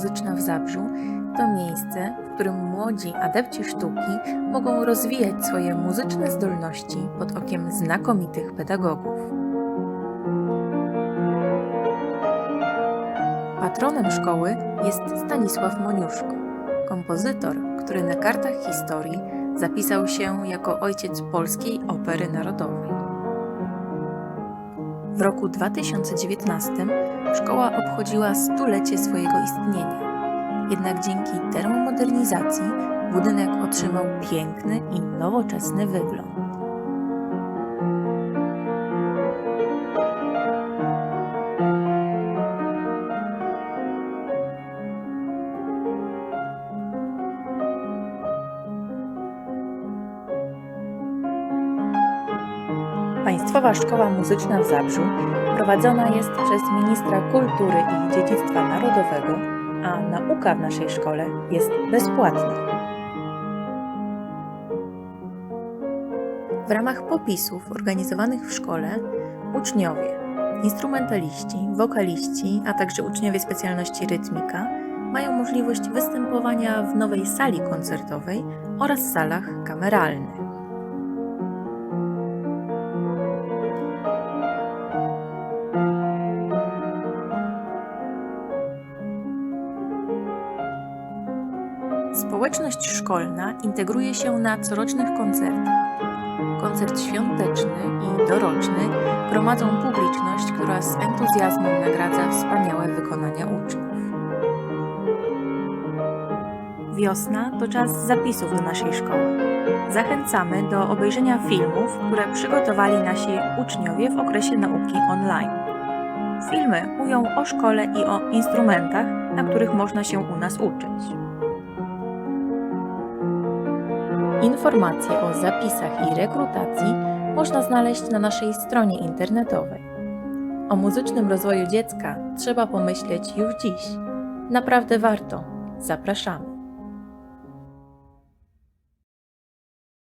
Muzyczna w Zabrzu to miejsce, w którym młodzi adepci sztuki mogą rozwijać swoje muzyczne zdolności pod okiem znakomitych pedagogów. Patronem szkoły jest Stanisław Moniuszko, kompozytor, który na kartach historii zapisał się jako ojciec polskiej opery narodowej. W roku 2019 szkoła obchodziła stulecie swojego istnienia. Jednak dzięki termomodernizacji budynek otrzymał piękny i nowoczesny wygląd. Państwowa Szkoła Muzyczna w Zabrzu prowadzona jest przez ministra kultury i dziedzictwa narodowego, a nauka w naszej szkole jest bezpłatna. W ramach popisów organizowanych w szkole uczniowie, instrumentaliści, wokaliści, a także uczniowie specjalności rytmika mają możliwość występowania w nowej sali koncertowej oraz salach kameralnych. Społeczność szkolna integruje się na corocznych koncertach. Koncert świąteczny i doroczny gromadzą publiczność, która z entuzjazmem nagradza wspaniałe wykonania uczniów. Wiosna to czas zapisów do naszej szkoły. Zachęcamy do obejrzenia filmów, które przygotowali nasi uczniowie w okresie nauki online. Filmy mówią o szkole i o instrumentach, na których można się u nas uczyć. Informacje o zapisach i rekrutacji można znaleźć na naszej stronie internetowej. O muzycznym rozwoju dziecka trzeba pomyśleć już dziś. Naprawdę warto. Zapraszamy.